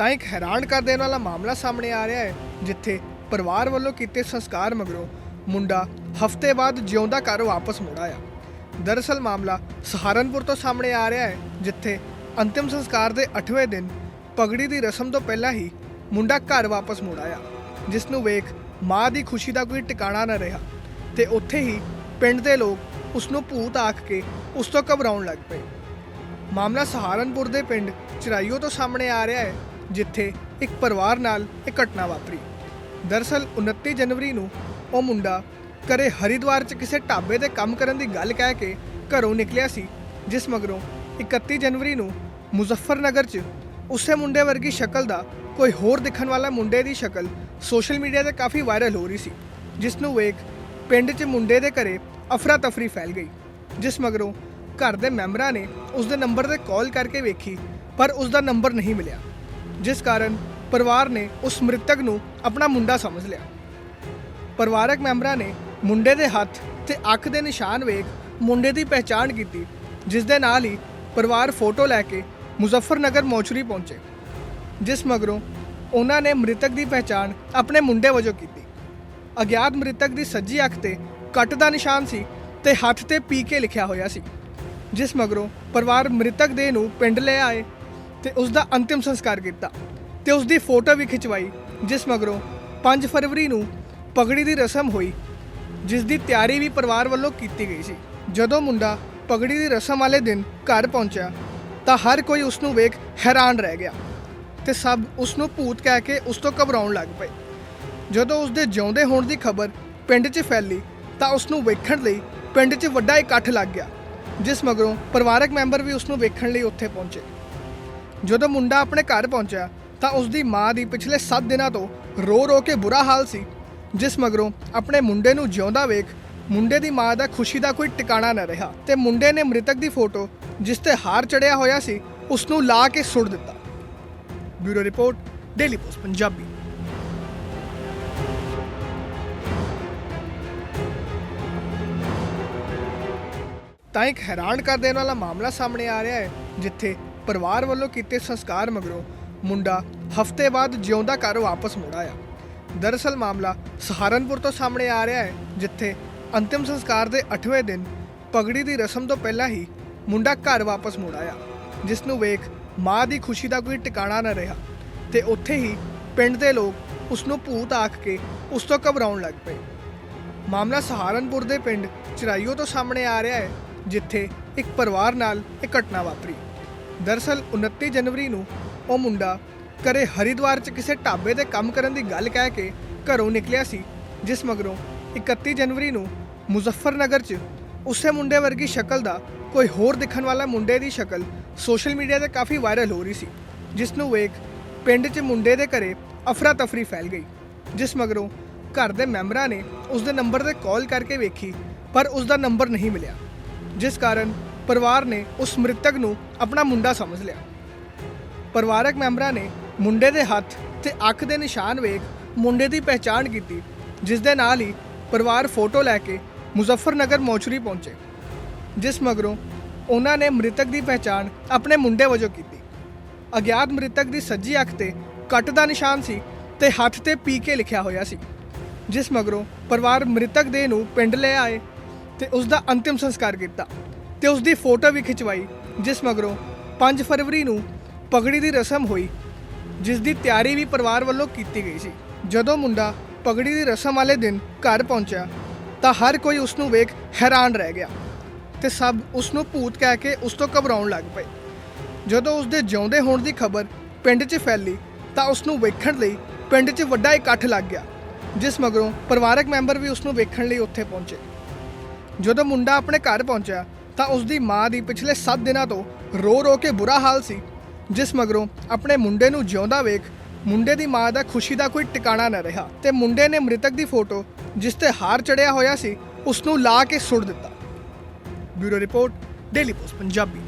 ਤਾਂ ਇੱਕ ਹੈਰਾਨ ਕਰ ਦੇਣ ਵਾਲਾ ਮਾਮਲਾ ਸਾਹਮਣੇ ਆ ਰਿਹਾ ਹੈ, ਜਿੱਥੇ ਪਰਿਵਾਰ ਵੱਲੋਂ ਕੀਤੇ ਸੰਸਕਾਰ ਮਗਰੋਂ ਮੁੰਡਾ ਹਫ਼ਤੇ ਬਾਅਦ ਜਿਉਂਦਾ ਘਰ ਵਾਪਸ ਮੁੜ ਆਇਆ। ਦਰਅਸਲ ਮਾਮਲਾ ਸਹਾਰਨਪੁਰ ਤੋਂ ਸਾਹਮਣੇ ਆ ਰਿਹਾ ਹੈ, ਜਿੱਥੇ ਅੰਤਿਮ ਸੰਸਕਾਰ ਦੇ 8ਵੇਂ ਦਿਨ ਪਗੜੀ ਦੀ ਰਸਮ ਤੋਂ ਪਹਿਲਾਂ ਹੀ ਮੁੰਡਾ ਘਰ ਵਾਪਸ ਮੁੜ ਆਇਆ ਜਿਸ ਨੂੰ ਵੇਖ ਮਾਂ ਦੀ ਖੁਸ਼ੀ ਦਾ ਕੋਈ ਟਿਕਾਣਾ ਨਾ ਰਿਹਾ ਤੇ ਉੱਥੇ ਹੀ ਪਿੰਡ ਦੇ ਲੋਕ ਉਸ ਨੂੰ ਭੂਤ ਆਖ ਕੇ ਉਸ ਤੋਂ ਘਬਰਾਉਣ ਲੱਗ ਪਏ। ਮਾਮਲਾ ਸਹਾਰਨਪੁਰ ਦੇ ਪਿੰਡ ਚਰਾਈਓ ਤੋਂ ਸਾਹਮਣੇ ਆ ਰਿਹਾ ਹੈ ਜਿੱਥੇ ਇੱਕ ਪਰਿਵਾਰ ਨਾਲ ਇਹ ਘਟਨਾ ਵਾਪਰੀ। ਦਰਅਸਲ 29 ਜਨਵਰੀ ਨੂੰ ਉਹ ਮੁੰਡਾ ਘਰੇ ਹਰਿਦੁਆਰ 'ਚ ਕਿਸੇ ਢਾਬੇ ਤੇ ਕੰਮ ਕਰਨ ਦੀ ਗੱਲ ਕਹਿ ਕੇ ਘਰੋਂ ਨਿਕਲਿਆ ਸੀ, ਜਿਸ ਮਗਰੋਂ 31 ਜਨਵਰੀ ਨੂੰ ਮੁਜ਼ੱਫਰਨਗਰ 'ਚ ਉਸੇ ਮੁੰਡੇ ਵਰਗੀ ਸ਼ਕਲ ਦਾ ਕੋਈ ਹੋਰ ਦਿਖਣ ਵਾਲਾ ਮੁੰਡੇ ਦੀ ਸ਼ਕਲ ਸੋਸ਼ਲ ਮੀਡੀਆ ਤੇ ਕਾਫੀ ਵਾਇਰਲ ਹੋ ਰਹੀ ਸੀ, ਜਿਸ ਨੂੰ ਵੇਖ ਪਿੰਡ 'ਚ ਮੁੰਡੇ ਦੇ ਘਰੇ ਅਫਰਾ ਤਫਰੀ ਫੈਲ ਗਈ, ਜਿਸ ਮਗਰੋਂ ਘਰ ਦੇ ਮੈਂਬਰਾਂ ਨੇ ਉਸ ਦੇ ਨੰਬਰ ਤੇ ਕਾਲ ਕਰਕੇ ਵੇਖੀ, ਪਰ ਉਸ ਦਾ ਨੰਬਰ ਨਹੀਂ ਮਿਲਿਆ। ਜਿਸ ਕਾਰਨ ਪਰਿਵਾਰ ਨੇ ਉਸ ਮ੍ਰਿਤਕ ਨੂੰ ਆਪਣਾ ਮੁੰਡਾ ਸਮਝ ਲਿਆ। ਪਰਿਵਾਰਕ ਮੈਂਬਰਾਂ ਨੇ ਮੁੰਡੇ ਦੇ ਹੱਥ ਤੇ ਅੱਖ ਦੇ ਨਿਸ਼ਾਨ ਵੇਖ ਮੁੰਡੇ ਦੀ ਪਹਿਚਾਣ ਕੀਤੀ, ਜਿਸ ਦੇ ਨਾਲ ਹੀ ਪਰਿਵਾਰ ਫੋਟੋ ਲੈ ਕੇ ਮੁਜ਼ੱਫਰਨਗਰ ਮੋਚਰੀ ਪਹੁੰਚੇ। ਜਿਸ ਮਗਰੋਂ ਉਹਨਾਂ ਨੇ ਮ੍ਰਿਤਕ ਦੀ ਪਹਿਚਾਣ ਆਪਣੇ ਮੁੰਡੇ ਵਜੋਂ ਕੀਤੀ। ਅਗਿਆਤ ਮ੍ਰਿਤਕ ਦੀ ਸੱਜੀ ਅੱਖ ਤੇ ਕੱਟ ਦਾ ਨਿਸ਼ਾਨ ਸੀ ਤੇ ਹੱਥ ਤੇ ਪੀ ਕੇ ਲਿਖਿਆ ਹੋਇਆ ਸੀ। ਜਿਸ ਮਗਰੋਂ ਪਰਿਵਾਰ ਮ੍ਰਿਤਕ ਦੇ ਨੂੰ ਪਿੰਡ ਲੈ ਆਏ ਤੇ ਉਸ ਦਾ ਅੰਤਿਮ ਸੰਸਕਾਰ ਕੀਤਾ ਤੇ ਉਸ ਦੀ ਫੋਟੋ ਵੀ ਖਿਚਵਾਈ, ਜਿਸ ਮਗਰੋਂ 5 ਫਰਵਰੀ ਨੂੰ ਪਗੜੀ ਦੀ ਰਸਮ ਹੋਈ ਜਿਸ ਦੀ ਤਿਆਰੀ ਵੀ ਪਰਿਵਾਰ ਵੱਲੋਂ ਕੀਤੀ ਗਈ ਸੀ। ਜਦੋਂ ਮੁੰਡਾ ਪਗੜੀ ਦੀ ਰਸਮ ਵਾਲੇ ਦਿਨ ਘਰ ਪਹੁੰਚਿਆ, ਤਾਂ ਹਰ ਕੋਈ ਉਸ ਨੂੰ ਵੇਖ ਹੈਰਾਨ ਰਹਿ ਗਿਆ ਤੇ ਸਭ ਉਸ ਨੂੰ ਭੂਤ ਕਹਿ ਕੇ ਉਸ ਤੋਂ ਘਬਰਾਉਣ ਲੱਗ ਪਏ। ਜਦੋਂ ਉਸ ਦੇ ਜਿਉਂਦੇ ਹੋਣ ਦੀ ਖਬਰ ਪਿੰਡ 'ਚ ਫੈਲੀ, ਤਾਂ ਉਸ ਨੂੰ ਵੇਖਣ ਲਈ ਪਿੰਡ 'ਚ ਵੱਡਾ ਇਕੱਠ ਲੱਗ ਗਿਆ, ਜਿਸ ਮਗਰੋਂ ਪਰਿਵਾਰਕ ਮੈਂਬਰ ਵੀ ਉਸ ਨੂੰ ਵੇਖਣ ਲਈ ਉੱਥੇ ਪਹੁੰਚੇ। ਜਦੋਂ ਮੁੰਡਾ ਆਪਣੇ ਘਰ ਪਹੁੰਚਿਆ ਤਾਂ ਉਸ ਦੀ ਮਾਂ ਦੀ ਪਿਛਲੇ 7 ਦਿਨਾਂ ਤੋਂ ਰੋ ਰੋ ਕੇ ਬੁਰਾ ਹਾਲ ਸੀ, ਜਿਸ ਮਗਰੋਂ ਆਪਣੇ ਮੁੰਡੇ ਨੂੰ ਜਿਉਂਦਾ ਵੇਖ ਮੁੰਡੇ ਦੀ ਮਾਂ ਦਾ ਖੁਸ਼ੀ ਦਾ ਕੋਈ ਟਿਕਾਣਾ ਨਾ ਰਿਹਾ ਤੇ ਮੁੰਡੇ ਨੇ ਮ੍ਰਿਤਕ ਦੀ ਫੋਟੋ ਜਿਸ ਤੇ ਹਾਰ ਚੜਿਆ ਹੋਇਆ ਸੀ ਉਸ ਨੂੰ ਲਾ ਕੇ ਸੁੱਟ ਦਿੱਤਾ। Bureau report, daily post, Punjabi. ਤਾਂ ਇੱਕ ਹੈਰਾਨ ਕਰ ਦੇਣ ਵਾਲਾ ਮਾਮਲਾ ਸਾਹਮਣੇ ਆ ਰਿਹਾ ਹੈ, ਜਿੱਥੇ ਪਰਿਵਾਰ ਵੱਲੋਂ ਕੀਤੇ ਸੰਸਕਾਰ ਮਗਰੋਂ ਮੁੰਡਾ ਹਫ਼ਤੇ ਬਾਅਦ ਜਿਉਂਦਾ ਘਰ ਵਾਪਸ ਮੁੜ ਆਇਆ। ਦਰਅਸਲ ਮਾਮਲਾ ਸਹਾਰਨਪੁਰ ਤੋਂ ਸਾਹਮਣੇ ਆ ਰਿਹਾ ਹੈ, ਜਿੱਥੇ ਅੰਤਿਮ ਸੰਸਕਾਰ ਦੇ 8ਵੇਂ ਦਿਨ ਪਗੜੀ ਦੀ ਰਸਮ ਤੋਂ ਪਹਿਲਾਂ ਹੀ ਮੁੰਡਾ ਘਰ ਵਾਪਸ ਮੁੜ ਆਇਆ, ਜਿਸ ਨੂੰ ਵੇਖ ਮਾਂ ਦੀ ਖੁਸ਼ੀ ਦਾ ਕੋਈ ਟਿਕਾਣਾ ਨਾ ਰਿਹਾ ਤੇ ਉੱਥੇ ਹੀ ਪਿੰਡ ਦੇ ਲੋਕ ਉਸ ਨੂੰ ਭੂਤ ਆਖ ਕੇ ਉਸ ਤੋਂ ਘਬਰਾਉਣ ਲੱਗ ਪਏ। ਮਾਮਲਾ ਸਹਾਰਨਪੁਰ ਦੇ ਪਿੰਡ ਚਰਾਈਓ ਤੋਂ ਸਾਹਮਣੇ ਆ ਰਿਹਾ ਹੈ, ਜਿੱਥੇ ਇੱਕ ਪਰਿਵਾਰ ਨਾਲ ਇਹ ਘਟਨਾ ਵਾਪਰੀ। ਦਰਅਸਲ 29 ਜਨਵਰੀ ਨੂੰ ਉਹ ਮੁੰਡਾ ਘਰੇ ਹਰਿਦੁਆਰ 'ਚ ਕਿਸੇ ਢਾਬੇ ਤੇ ਕੰਮ ਕਰਨ ਦੀ ਗੱਲ ਕਹਿ ਕੇ ਘਰੋਂ ਨਿਕਲਿਆ ਸੀ, ਜਿਸ ਮਗਰੋਂ 31 ਜਨਵਰੀ ਨੂੰ ਮੁਜ਼ੱਫਰਨਗਰ 'ਚ ਉਸੇ ਮੁੰਡੇ ਵਰਗੀ ਸ਼ਕਲ ਦਾ ਕੋਈ ਹੋਰ ਦਿਖਣ ਵਾਲਾ ਮੁੰਡੇ ਦੀ ਸ਼ਕਲ ਸੋਸ਼ਲ ਮੀਡੀਆ ਤੇ ਕਾਫੀ ਵਾਇਰਲ ਹੋ ਰਹੀ ਸੀ, ਜਿਸ ਨੂੰ ਵੇਖ ਪਿੰਡ 'ਚ ਮੁੰਡੇ ਦੇ ਘਰੇ ਅਫਰਾ ਤਫਰੀ ਫੈਲ ਗਈ, ਜਿਸ ਮਗਰੋਂ ਘਰ ਦੇ ਮੈਂਬਰਾਂ ਨੇ ਉਸ ਦੇ ਨੰਬਰ ਤੇ ਕਾਲ ਕਰਕੇ ਵੇਖੀ, ਪਰ ਉਸ ਦਾ ਨੰਬਰ ਨਹੀਂ ਮਿਲਿਆ, ਜਿਸ ਕਾਰਨ ਪਰਿਵਾਰ ਨੇ ਉਸ ਮ੍ਰਿਤਕ ਨੂੰ ਆਪਣਾ ਮੁੰਡਾ ਸਮਝ ਲਿਆ। ਪਰਿਵਾਰਕ ਮੈਂਬਰਾਂ ਨੇ ਮੁੰਡੇ ਦੇ ਹੱਥ ਤੇ ਅੱਖ ਦੇ ਨਿਸ਼ਾਨ ਵੇਖ ਮੁੰਡੇ ਦੀ ਪਹਿਚਾਣ ਕੀਤੀ, ਜਿਸ ਦੇ ਨਾਲ ਹੀ ਪਰਿਵਾਰ ਫੋਟੋ ਲੈ ਕੇ ਮੁਜ਼ੱਫਰਨਗਰ ਮੋਚਰੀ ਪਹੁੰਚੇ, ਜਿਸ ਮਗਰੋਂ ਉਹਨਾਂ ਨੇ ਮ੍ਰਿਤਕ ਦੀ ਪਹਿਚਾਣ ਆਪਣੇ ਮੁੰਡੇ ਵਜੋਂ ਕੀਤੀ। ਅਗਿਆਤ ਮ੍ਰਿਤਕ ਦੀ ਸੱਜੀ ਅੱਖ ਤੇ ਕੱਟ ਦਾ ਨਿਸ਼ਾਨ ਸੀ ਤੇ ਹੱਥ ਤੇ ਪੀ ਕੇ ਲਿਖਿਆ ਹੋਇਆ ਸੀ, ਜਿਸ ਮਗਰੋਂ ਪਰਿਵਾਰ ਮ੍ਰਿਤਕ ਦੇ ਨੂੰ ਪਿੰਡ ਲੈ ਆਏ ਤੇ ਉਸ ਦਾ ਅੰਤਿਮ ਸੰਸਕਾਰ ਕੀਤਾ। ਤੇ ਉਸ ਦੀ ਫੋਟੋ ਵੀ ਖਿਚਵਾਈ, ਜਿਸ ਮਗਰੋਂ 5 ਫਰਵਰੀ ਨੂੰ ਪਗੜੀ ਦੀ ਰਸਮ ਹੋਈ ਜਿਸ ਦੀ ਤਿਆਰੀ ਵੀ ਪਰਿਵਾਰ ਵੱਲੋਂ ਕੀਤੀ ਗਈ ਸੀ। ਜਦੋਂ ਮੁੰਡਾ ਪਗੜੀ ਦੀ ਰਸਮ ਵਾਲੇ ਦਿਨ ਘਰ ਪਹੁੰਚਿਆ, ਤਾਂ ਹਰ ਕੋਈ ਉਸ ਨੂੰ ਵੇਖ ਹੈਰਾਨ ਰਹਿ ਗਿਆ ਤੇ ਸਭ ਉਸ ਨੂੰ ਭੂਤ ਕਹਿ ਕੇ ਉਸ ਤੋਂ ਘਬਰਾਉਣ ਲੱਗ ਪਏ। ਜਦੋਂ ਉਸ ਦੇ ਜਿਉਂਦੇ ਹੋਣ ਦੀ ਖਬਰ ਪਿੰਡ 'ਚ ਫੈਲੀ, ਤਾਂ ਉਸ ਨੂੰ ਵੇਖਣ ਲਈ ਪਿੰਡ 'ਚ ਵੱਡਾ ਇਕੱਠ ਲੱਗ ਗਿਆ, ਜਿਸ ਮਗਰੋਂ ਪਰਿਵਾਰਕ ਮੈਂਬਰ ਵੀ ਉਸ ਨੂੰ ਵੇਖਣ ਲਈ ਉੱਥੇ ਪਹੁੰਚੇ। ਜਦੋਂ ਮੁੰਡਾ ਆਪਣੇ ਘਰ ਪਹੁੰਚਿਆ ਤਾਂ ਉਸ ਦੀ ਮਾਂ ਦੀ ਪਿਛਲੇ 7 ਦਿਨਾਂ ਤੋਂ ਰੋ ਰੋ ਕੇ ਬੁਰਾ ਹਾਲ ਸੀ, ਜਿਸ ਮਗਰੋਂ ਆਪਣੇ ਮੁੰਡੇ ਨੂੰ ਜਿਉਂਦਾ ਵੇਖ ਮੁੰਡੇ ਦੀ ਮਾਂ ਦਾ ਖੁਸ਼ੀ ਦਾ ਕੋਈ ਟਿਕਾਣਾ ਨਾ ਰਿਹਾ ਤੇ ਮੁੰਡੇ ਨੇ ਮ੍ਰਿਤਕ ਦੀ ਫੋਟੋ ਜਿਸ ਤੇ ਹਾਰ ਚੜਿਆ ਹੋਇਆ ਸੀ ਉਸ ਨੂੰ ਲਾ ਕੇ ਸੁੱਟ ਦਿੱਤਾ। Bureau report, daily post, Punjabi.